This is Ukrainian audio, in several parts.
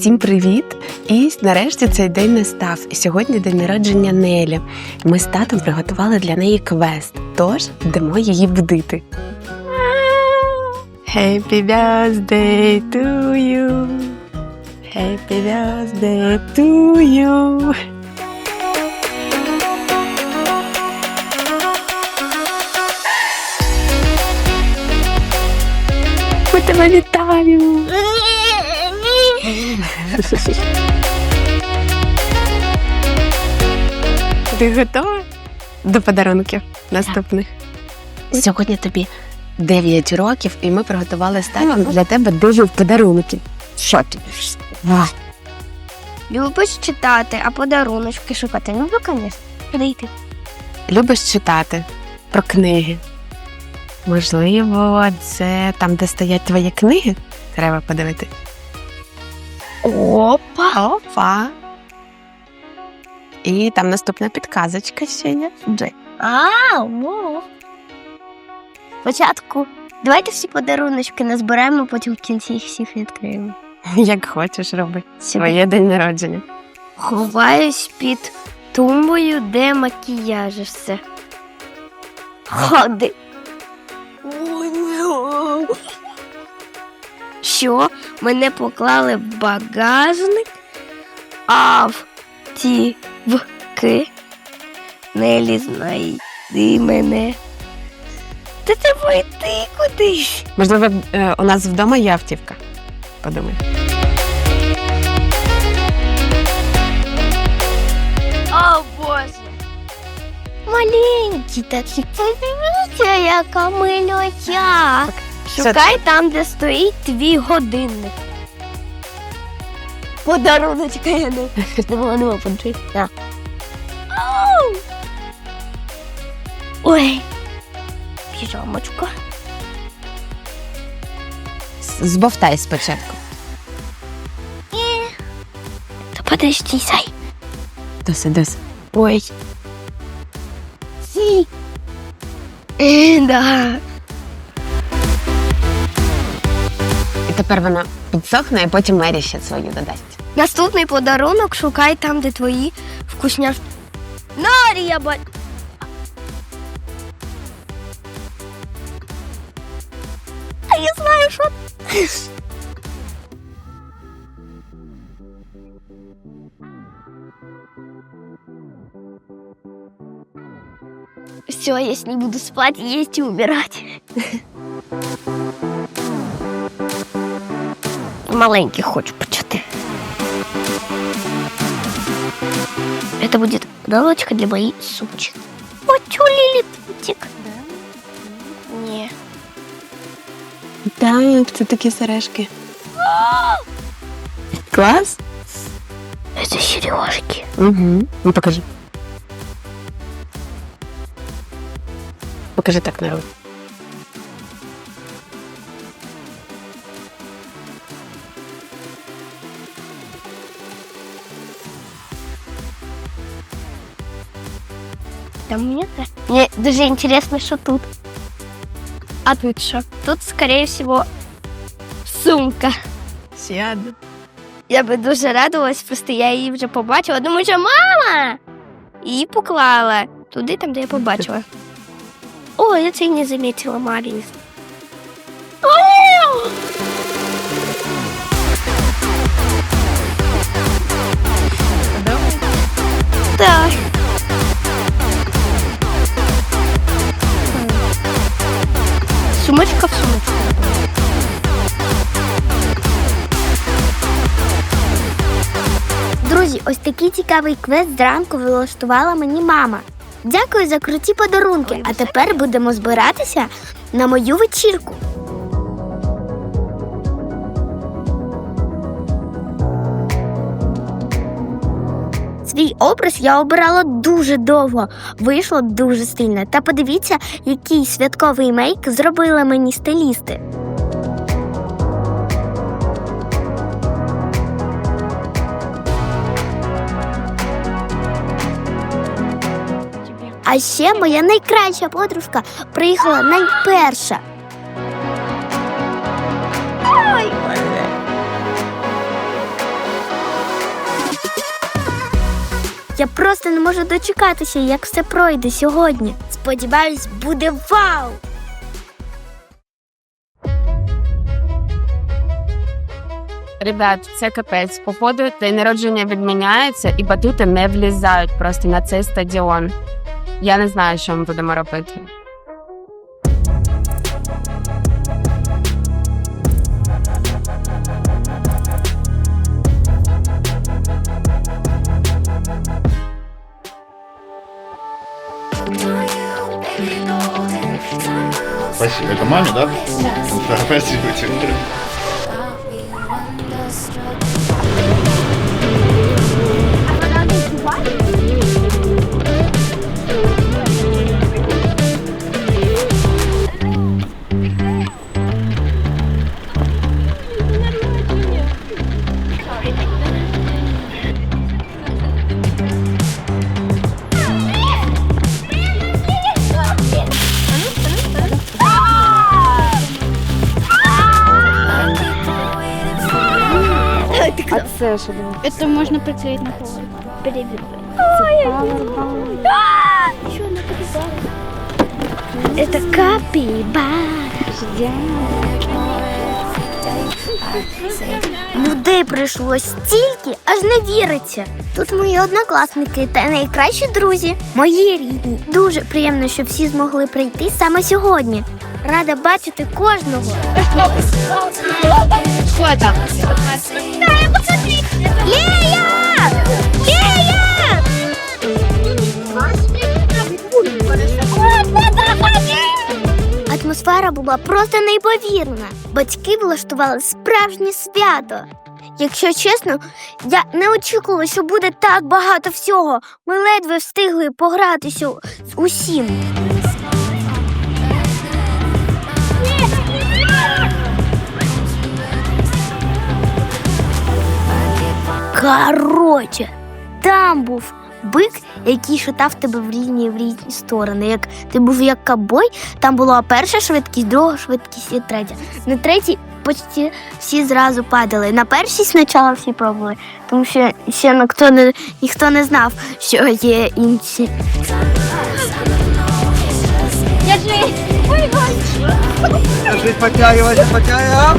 Всім привіт! І нарешті цей день настав. Сьогодні день народження Нелі. Ми з татом приготували для неї квест, тож йдемо її будити. Happy birthday to you. Happy birthday to you. Ми тебе вітаємо! Ти готова до подарунків наступних? Сьогодні тобі 9 років, і ми приготували з для тебе 9 подарунків. Що ти? Любиш читати, а подаруночки шукати. Ну, звісно, прийти. Любиш читати про книги? Можливо, це там, де стоять твої книги? Треба подивити. Опа! Опа. І там наступна підказочка ще є. Джей. А, о. Спочатку давайте всі подаруночки назберемо, потім в кінці їх всіх відкриємо. Як хочеш роби. Сьогодні Своє день народження. ховаюсь під тумбою, де макіяж і все. Що? Мене поклали в багажник, а в ті вки Нелі знайди мене. Та треба йти кудись. Можливо, е, у нас вдома є автівка. Подумай. О, Боже. Маленький такий. Подивіться, яка милотя. Шукай там, де стоїть твій годинник. Подаруночка я не не могла не почути. На. Ау! Ой. Піжамочка. Збовтай спочатку. Та подожди, сай. Доси, доси. Ой. Сі. Е, да. тепер вона підсохне, і потім Мері ще свою додасть. Наступний подарунок шукай там, де твої вкусняшки. Нарія, ба... А я знаю, що. Все, я с ней буду спать, есть и умирать. Маленький хочу почати. Это будет галочка для моей сумочки. Вот чё, лилипутик? Не. Так, це такі сережки. Клас? Это сережки. Угу. Ну покажи. Покажи так народ. Там нет? Мне даже интересно, что тут. А тут что? Тут, скорее всего, сумка. Сяду. Я би дуже радувалась, просто я її вже побачила. Думаю, що мама! І поклала туди, там, де я побачила. О, я це й не замітила, Маріс. Так. Цікавий квест зранку влаштувала мені мама. Дякую за круті подарунки. А тепер будемо збиратися на мою вечірку. Свій образ я обирала дуже довго, вийшло дуже стильно. Та подивіться, який святковий мейк зробили мені стилісти. Ще моя найкраща подружка приїхала найперша. Я просто не можу дочекатися, як все пройде сьогодні. Сподіваюсь, буде вау! Ребят, це капець. Походу, день народження відміняється і батути не влізають просто на цей стадіон. Я не знаю, що ми будемо робити. Спасибо. Это маме, да? Да. спасибо тебе. Это можно приклеить на пол. Это капібара. Людей прийшло стільки, аж не віриться. Тут мої однокласники та найкращі друзі, мої рідні. Дуже приємно, що всі змогли прийти саме сьогодні. Рада бачити кожного. Що там? Лея! Атмосфера була просто неймовірна. Батьки влаштували справжнє свято. Якщо чесно, я не очікувала, що буде так багато всього. Ми ледве встигли погратися з усім. Короче, там був бик, який шатав тебе в різні в різні сторони. Як ти був як кабой, там була перша швидкість, друга швидкість і третя. На третій почти всі зразу падали. На першій спочатку всі пробували, тому що ще ніхто не, ніхто не знав, що є інші. Жить подтягивайся, подтягивай.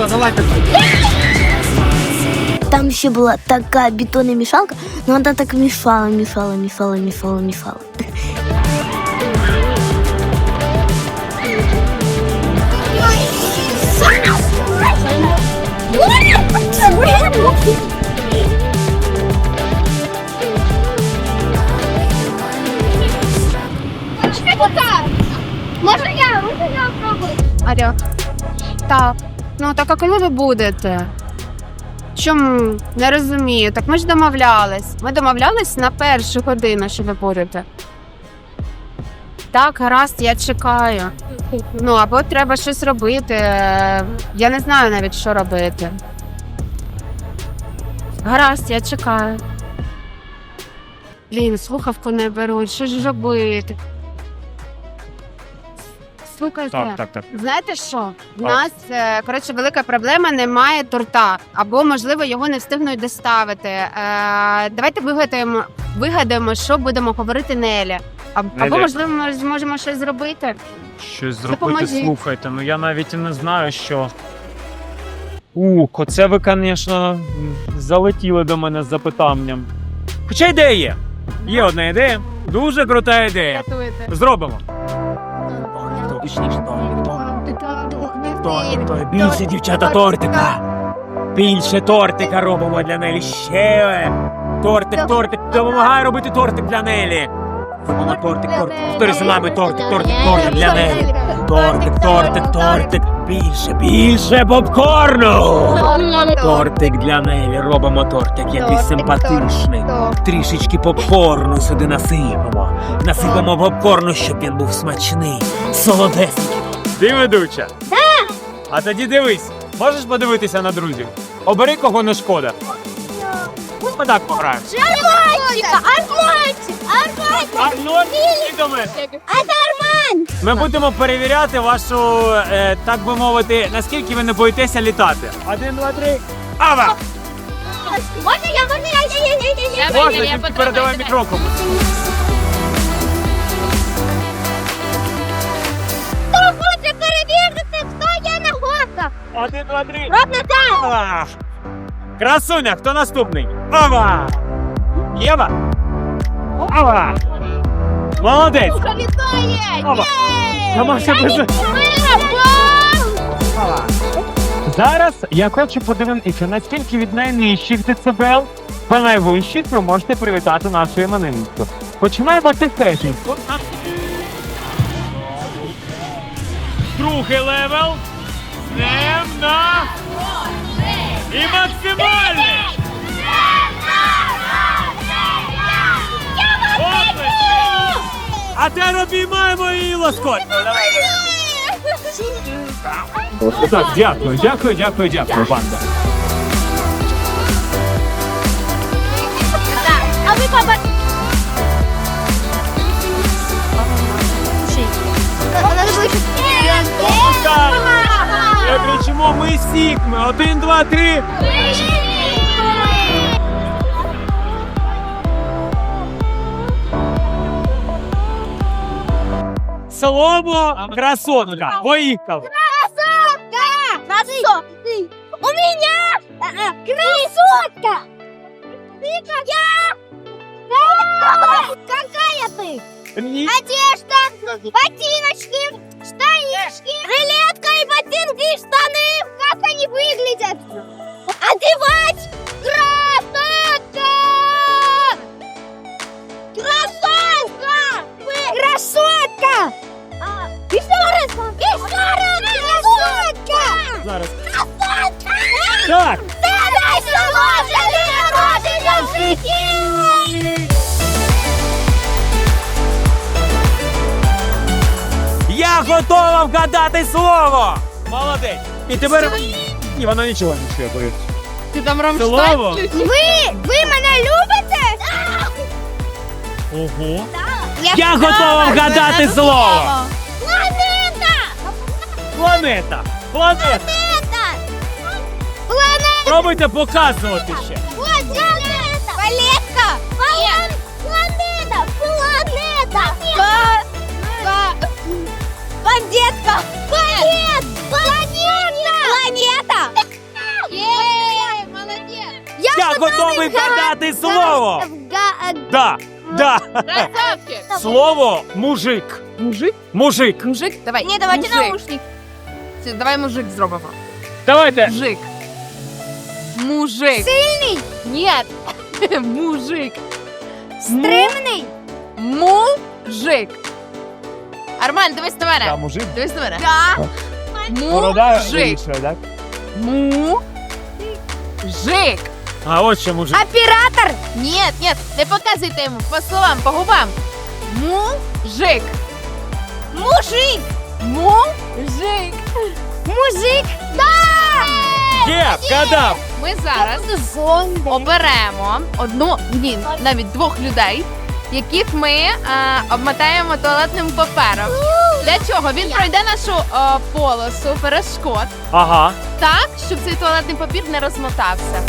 Все, давай так. Там ще була така бетонна мішалка, але вона так мішала, мішала, мішала, мішала, мішала. Можно я? Можно я попробую? Алло. Так. Ну так а коли ви будете? Чому? Не розумію. Так ми ж домовлялись. Ми домовлялись на першу годину, що ви будете. Так, гаразд, я чекаю. Ну, або треба щось робити. Я не знаю навіть, що робити. Гаразд, я чекаю. Блін, слухавку не беруть. Що ж робити? Слухайте. Так, так, так. Знаєте що? У Так. нас е, коротше велика проблема, немає торта, або можливо його не встигнуть доставити. Е, давайте вигадаємо, вигадаємо, що будемо говорити Нелі. А- Або Нелі. можливо ми зможемо щось зробити. Щось зробити, Допоможіть. слухайте. Ну я навіть і не знаю, що. Ух, оце ви, звісно, залетіли до мене з запитанням. Хоча ідея є. Є одна ідея. Дуже крута ідея. Рятуйте. Зробимо. Більше дівчата тортика. Більше тортика робимо для Нелі. Ще. Тортик, тортик. Допомагай робити тортик для Нелі. Робимо тортик, тортик. Повтори за нами тортик, тортик, тортик для Нелі. Тортик, тортик, тортик. Більше, більше попкорну. Тортик для Нелі. Робимо тортик, який симпатичний. Трішечки попкорну сюди насипемо. Насипемо попкорну, щоб він був смачний. Солодесний. Ти ведуча? Так. А тоді дивись, можеш подивитися на друзів? Обери кого не шкода. Ми так пограємо. Арнольд, і до мене. Ми будемо перевіряти вашу, е, так би мовити, наскільки ви не боїтеся літати. Один, два, три. Ава! Можна я, можна я, я, я, я, я. Можна, тільки передавай мікро комусь. Хто хоче перевірити, хто є на гостах? Один, два, три. Роб на. Ава! Красуня, хто наступний? Ава! Єва! Ава! Молодець! Вітає! Ава! Тамаша без... Зараз я хочу подивитися, наскільки від найнижчих децибел по найвищих ви можете привітати нашу іменинницю. Починаємо технічно. Другий левел. З Днем на... І максимальний! Оплески! А тепер обіймаємо її лоскотно. Так, дякую, дякую, дякую, дякую, банда. А ви папа... Я кричимо, ми сікми. Один, два, три. Слово красотка. Поїхали. Красотка! Красотка! У меня э, красотка! Ты какая? Какая ты? Одежда, ботиночки, штанишки, жилетка и ботинки и штаны. Как они выглядят? Одевать! Красотка! вгадати слово! Молодець! І тепер. Ні, вона нічого не чує, боюсь. Ти там Слово? Ви, ви мене любите? Ого. Я готова вгадати слово! Планета! Планета! Планета! Планета! Планета! Пробуйте показувати ще. Планета! Палетка! План... Планета! Планета! Ка... Ка... Бандетка! Планет! Планета! Планета! Єй, молодець! Я готовий вгадати слово! Вга... Да, да. Слово мужик. Мужик? Мужик. Мужик? Давай. Ні, давайте мужик. наушник. Це, Давай мужик зробимо. Давайте. Мужик. Мужик. Сильний! Ні. Мужик. Стримний! Мужик. Арман, дивись на мене. мужик. Дивись на мене. Да! Мужик. так? Мужик. А от що мужик. Оператор! Ні, ні, не показуйте йому по словам, по губам. Мужик. Мужик! Мужик. Мужик! Да! Є, вгадав. Ми зараз оберемо одну, ні, навіть двох людей, яких ми е, обмотаємо туалетним папером. Для чого? Він пройде нашу е, полосу перешкод Ага. так, щоб цей туалетний папір не розмотався.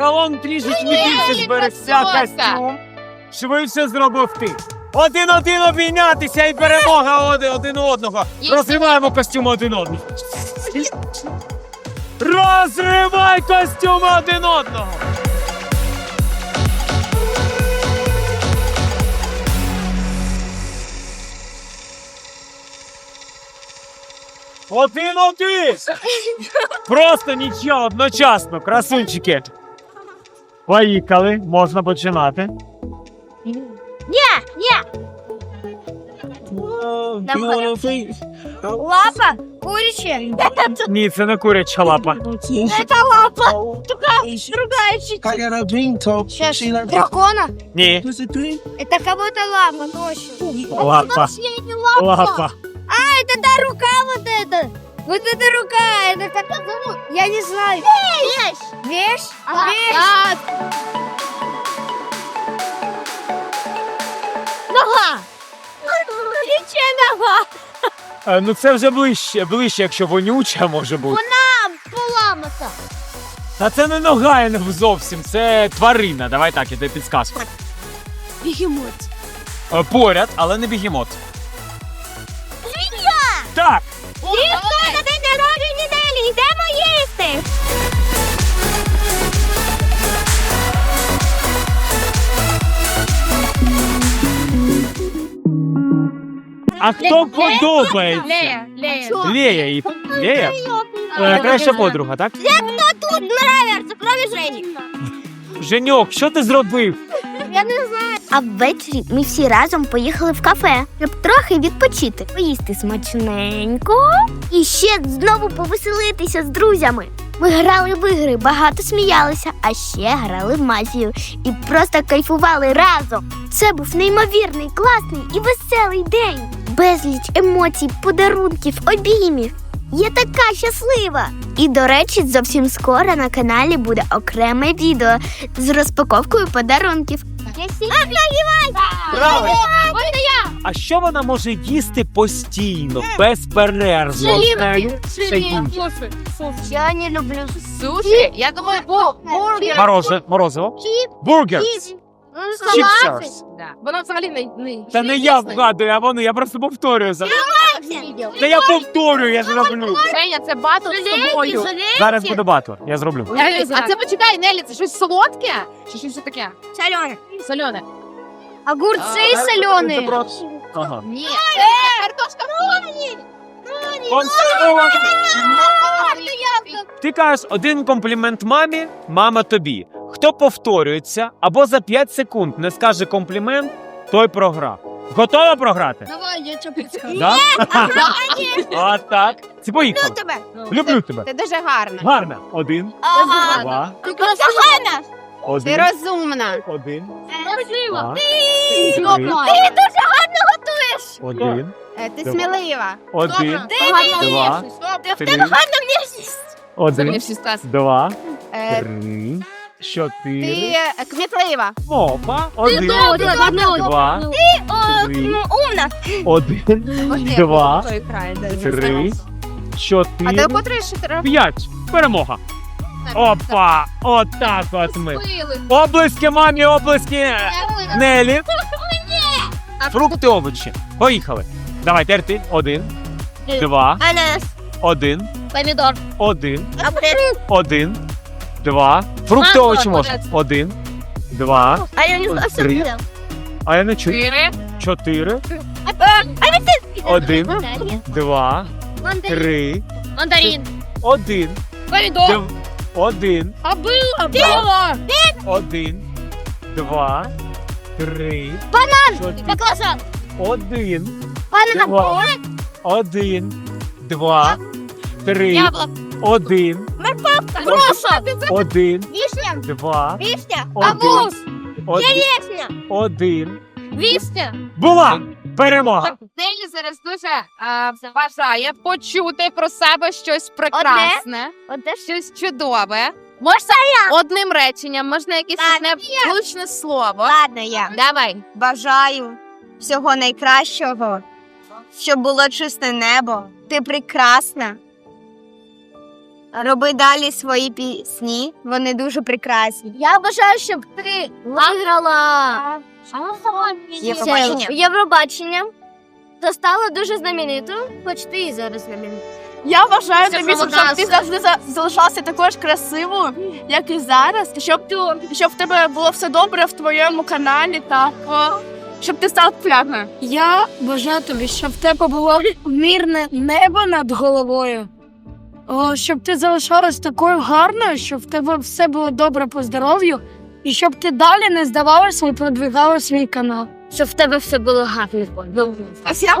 Загалом трішечки більше зберегся костюм. Швидше зробив ти. Один-один обійнятися і перемога один, один одного. Розриваємо костюм один одного. Розривай костюм один одного. Один-один! Просто нічого одночасно, красунчики. Поїхали, можна починати. Ні, ні! Лапа! Куряче. Ні, це не куряча лапа. Це лапа. Другая talk. Сейчас. Дракона. Ні? Это кого-то лапа лапа. Последняя лапа. Лапа. Вот эта рука. Это как это зовут? Я не знаю. Вещь. Вещь? Вещь. Нога. Ліче нога. Е, Ну це вже ближче, ближче, якщо вонюча може бути. Поламата. Та це не нога не зовсім, це тварина. Давай так, я тобі підсказку. Бігемот. Е, Поряд, але не бігемот. Свинья. Так! Ніхто А хто подобається? Лея. Лея. Лея і Лея? Е, Краща подруга, так? Тут нравится, кроме Жені. Женьок, що ти зробив? Я не знаю. А ввечері ми всі разом поїхали в кафе, щоб трохи відпочити, поїсти смачненько і ще знову повеселитися з друзями. Ми грали в ігри, багато сміялися, а ще грали в мафію і просто кайфували разом. Це був неймовірний, класний і веселий день. Безліч емоцій, подарунків, обіймів. Я така щаслива! І до речі, зовсім скоро на каналі буде окреме відео з розпаковкою подарунків. А що вона може їсти постійно, без перерв? Я не люблю Суші? Я думаю, бургер. Морозиво. Бургер. Чіпсерс. Воно взагалі не... не Та не я вгадую, а вони, я просто повторюю за. Та я повторюю, я зроблю. Женя, це батл з тобою. Зараз буде батл, я зроблю. А це почекай, Нелі, це щось солодке? Чи щось таке? Солене. Солене? Огурці солені. Ага. Ні. Е, картошка фрі. Ти кажеш один комплімент мамі, мама тобі. Хто повторюється або за 5 секунд не скаже комплімент, той програв. Готова програти? Давай, я чого підскажу. Да? А так. Це поїхали. тебе. Люблю тебе. Ти дуже гарна. Гарно. Один, Ага. два, Ти красавана. Ти розумна. один, Можливо. два, Ти дуже гарно готуєш. один, Е, Ти смілива. один, два, Ти в три, тебе гарна внешність. Один, два, Е, три, Ти чотири. е, кмітлива. Опа. Один, добре, два, три, Умна. один, два, три, А ти котрий ще треба? п'ять. Перемога. Опа! Отак от ми. Облиски мамі, облиски Нелі. Фрукти, овочі. Поїхали. Давай, тепер ти. Один, два, Ананас. один, Помідор. один, один, два. Фрукти, Манго, овочі можна. молодець. Один, два, А я не знаю, що Три. це. а я не чую. Чотири. Чотири, один, два, Мандарин. три, Мандарин. один, Помідор. дв- один, А було. Було. один, два, три, Банан. чотири, Баклажан. один, Банан. два, один, два, три, Яблуко. Один, Морковка. Груша. один, Вишня. два, Вишня. один, Черешня. один. Вишня. Була перемога. Нелі зараз дуже е, бажає почути про себе щось прекрасне, Оте щось чудове. Можна я? Одним реченням, можна якесь Так, одне влучне слово. Ладно, я Давай. бажаю всього найкращого, щоб було чисте небо. Ти прекрасна. Роби далі свої пісні, вони дуже прекрасні. Я бажаю, щоб ти виграла Євробачення. Євробачення. Та стала дуже знаменитою, хоч ти і зараз знаменита. Я бажаю тобі, щоб ти завжди за- залишалася також красивою, як і зараз, щоб, щоб в тебе було все добре в твоєму каналі, так, о, щоб ти стала популярною. Я бажаю тобі, щоб в тебе було мирне небо над головою. О, щоб ти залишалась такою гарною, щоб в тебе все було добре по здоров'ю, і щоб ти далі не здавалася і продвигала свій канал. Щоб в тебе все було гарно. А я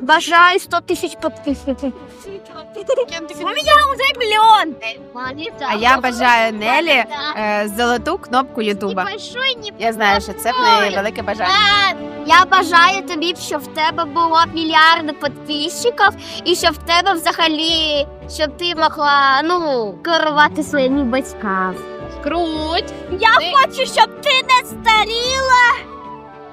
Бажаю 100 тисяч підписників. У мене вже мільйон. А я бажаю Нелі е, золоту кнопку Ютуба. Я знаю, що це в неї велике бажання. Я бажаю тобі, щоб в тебе було мільярди підписчиків і щоб в тебе взагалі, щоб ти могла ну керувати своїми батьками. Круть. Я хочу, щоб ти не старіла,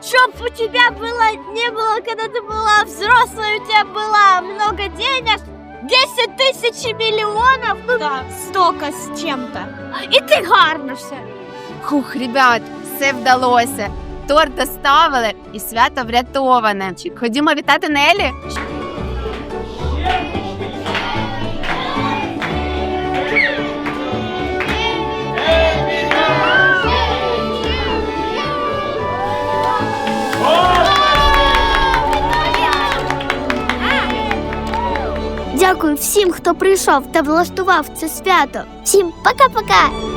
щоб у тебя было, не было, когда ты была взрослой, у тебя было много денег, 10 тысяч миллионов, ну, столько с чем-то. І ти гарна все. Хух, ребят, все вдалося. Торт доставили і свято врятоване. Ходімо вітати Нелі. Дякую всім, хто прийшов та влаштував це свято. Всім пока-пока!